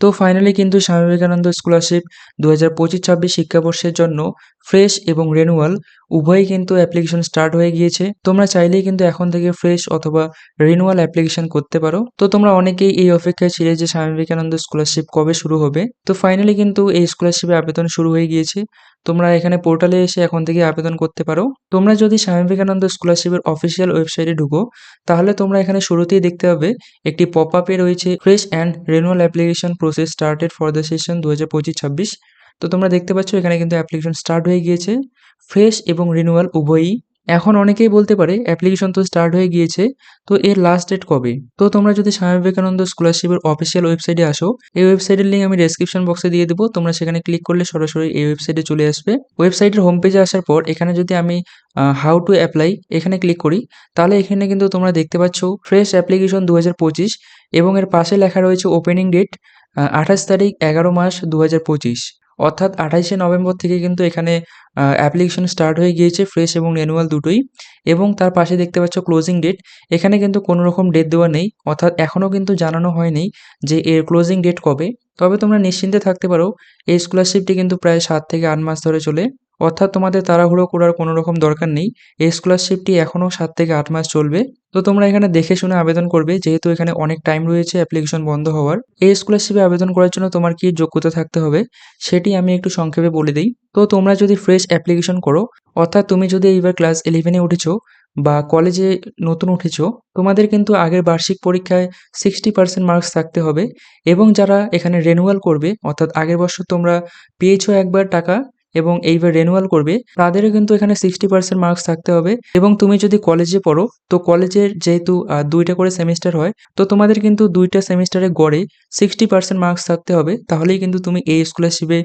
তো ফাইনালি কিন্তু স্বামী বিবেকানন্দ স্কলারশিপ দু হাজার পঁচিশ ছাব্বিশ শিক্ষাবর্ষের জন্য ফ্রেশ এবং রেনুয়াল উভয়ই কিন্তু অ্যাপ্লিকেশন স্টার্ট হয়ে গিয়েছে। তোমরা চাইলেই কিন্তু এখন থেকে ফ্রেশ অথবা রিনুয়াল অ্যাপ্লিকেশন করতে পারো। তো তোমরা অনেকেই এই অপেক্ষায় ছিলে যে স্বামী বিবেকানন্দ স্কলারশিপ কবে শুরু হবে। তো ফাইনালি কিন্তু এই স্কলারশিপে আবেদন শুরু হয়ে গিয়েছে। তোমরা এখানে পোর্টালে এসে এখন থেকে আবেদন করতে পারো। তোমরা যদি স্বামী বিবেকানন্দ স্কলারশিপের অফিসিয়াল ওয়েবসাইটে ঢুকো, তাহলে তোমরা এখানে শুরুতেই দেখতে পাবে একটি পপ আপে রয়েছে fresh and renewal application process started for the session দু হাজার পঁচিশ ছাব্বিশ তো তোমরা দেখতে পাচ্ছ এখানে কিন্তু অ্যাপ্লিকেশন স্টার্ট হয়ে গিয়েছে। ফ্রেশ এবং রিনুয়াল উভয়ই এখন অনেকেই বলতে পারে অ্যাপ্লিকেশন তো স্টার্ট হয়ে গিয়েছে, তো এর লাস্ট ডেট কবে? তো তোমরা যদি স্বামী বিবেকানন্দ স্কলারশিপের অফিসিয়াল ওয়েবসাইটে আসো, এই ওয়েবসাইটের লিঙ্ক আমি ডেসক্রিপশন বক্সে দিয়ে দেবো, তোমরা সেখানে ক্লিক করলে সরাসরি এই ওয়েবসাইটে চলে আসবে। ওয়েবসাইটের হোম পেজে আসার পর এখানে যদি আমি হাউ টু অ্যাপ্লাই এখানে ক্লিক করি, তাহলে এখানে কিন্তু তোমরা দেখতে পাচ্ছ ফ্রেশ অ্যাপ্লিকেশন দু হাজার পঁচিশ এবং এর পাশে লেখা রয়েছে ওপেনিং ডেট আঠাশ তারিখ এগারো মাস দু হাজার পঁচিশ। অর্থাৎ আঠাইশে নভেম্বর থেকে কিন্তু এখানে অ্যাপ্লিকেশন স্টার্ট হয়ে গিয়েছে ফ্রেশ এবং রেনুয়াল দুটোই এবং তার পাশে দেখতে পাচ্ছ ক্লোজিং ডেট এখানে কিন্তু কোনো রকম ডেট দেওয়া নেই, অর্থাৎ এখনও কিন্তু জানানো হয়নি যে এর ক্লোজিং ডেট কবে। তবে তোমরা নিশ্চিন্তে থাকতে পারো, এই স্কলারশিপটি কিন্তু প্রায় সাত থেকে আট মাস ধরে চলে। অর্থাৎ তোমাদের তাড়াহুড়ো করার কোনো রকম দরকার নেই। এই স্কলারশিপটি এখনও সাত থেকে আট মাস চলবে। তো তোমরা এখানে দেখে শুনে আবেদন করবে, যেহেতু এখানে অনেক টাইম রয়েছে অ্যাপ্লিকেশন বন্ধ হওয়ার। এই স্কলারশিপে আবেদন করার জন্য তোমার কি যোগ্যতা থাকতে হবে, সেটি আমি একটু সংক্ষেপে বলে দিই। তো তোমরা যদি ফ্রেশ অ্যাপ্লিকেশন করো, অর্থাৎ তুমি যদি এইবার ক্লাস ইলেভেনে উঠেছো বা কলেজে নতুন উঠেছো, তোমাদের কিন্তু আগের বার্ষিক পরীক্ষায় সিক্সটি পার্সেন্ট মার্কস থাকতে হবে। এবং যারা এখানে রেনুয়াল করবে, অর্থাৎ আগের বছর তোমরা পেয়েছ একবার টাকা এবং এইবার রেনুয়াল করবে, তাদেরও কিন্তু এখানে সিক্সটি পার্সেন্ট মার্কস থাকতে হবে। এবং তুমি যদি কলেজে পড়ো, তো কলেজের যেহেতু দুইটা করে সেমিস্টার হয়, তো তোমাদের কিন্তু দুইটা সেমিস্টারে গড়ে সিক্সটি পার্সেন্ট মার্কস থাকতে হবে। তাহলেই কিন্তু তুমি এই স্কলারশিপে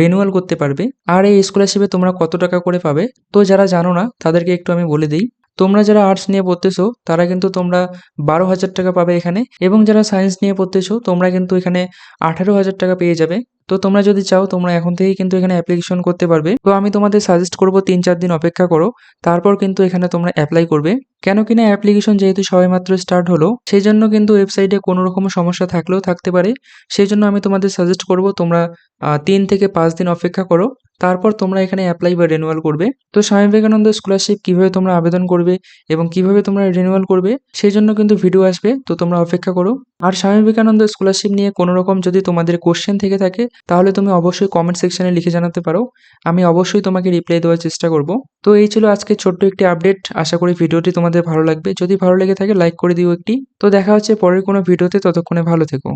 রেনুয়াল করতে পারবে। আর এই স্কলারশিপে তোমরা কত টাকা করে পাবে, তো যারা জানো না, তাদেরকে একটু আমি বলে দিই। তোমরা যারা আর্টস নিয়ে পড়তেছো, তারা কিন্তু তোমরা বারো হাজার টাকা পাবে এখানে। এবং যারা সায়েন্স নিয়ে পড়তেছো, তোমরা কিন্তু এখানে আঠারো হাজার টাকা পেয়ে যাবে। তো তোমরা যদি চাও, তোমরা এখন থেকেই কিন্তু এখানে অ্যাপ্লিকেশন করতে পারবে। তো আমি তোমাদের সাজেস্ট করব তিন চার দিন অপেক্ষা করো, তারপর কিন্তু এখানে তোমরা অ্যাপ্লাই করবে। কেন কিনা অ্যাপ্লিকেশন যেহেতু সবেমাত্র স্টার্ট হলো সেই জন্য কিন্তু ওয়েবসাইটে কোনো রকম সমস্যা থাকলেও থাকতে পারে। সেই জন্য আমি তোমাদের সাজেস্ট করব তোমরা তিন থেকে পাঁচ দিন অপেক্ষা করো। তারপর তোমরা এখানে অ্যাপ্লাই বা রেনুয়াল করবে। তো স্বামী বিবেকানন্দ স্কলারশিপ কীভাবে তোমরা আবেদন করবে এবং কীভাবে তোমরা রিনিউয়াল করবে, সেই জন্য কিন্তু ভিডিও আসবে, তো তোমরা অপেক্ষা করো। আর স্বামী বিবেকানন্দ স্কলারশিপ নিয়ে কোনো রকম যদি তোমাদের কোশ্চেন থেকে থাকে, তাহলে তুমি অবশ্যই কমেন্ট সেকশনে লিখে জানাতে পারো। আমি অবশ্যই তোমাকে রিপ্লাই দেওয়ার চেষ্টা করব। তো এই ছিল আজকে ছোট্ট একটি আপডেট আশা করি ভিডিওটি তোমাদের ভালো লাগবে। যদি ভালো লেগে থাকে লাইক করে দিও একটি। তো দেখা হচ্ছে পরের কোনো ভিডিওতে ততক্ষণে ভালো থেকো।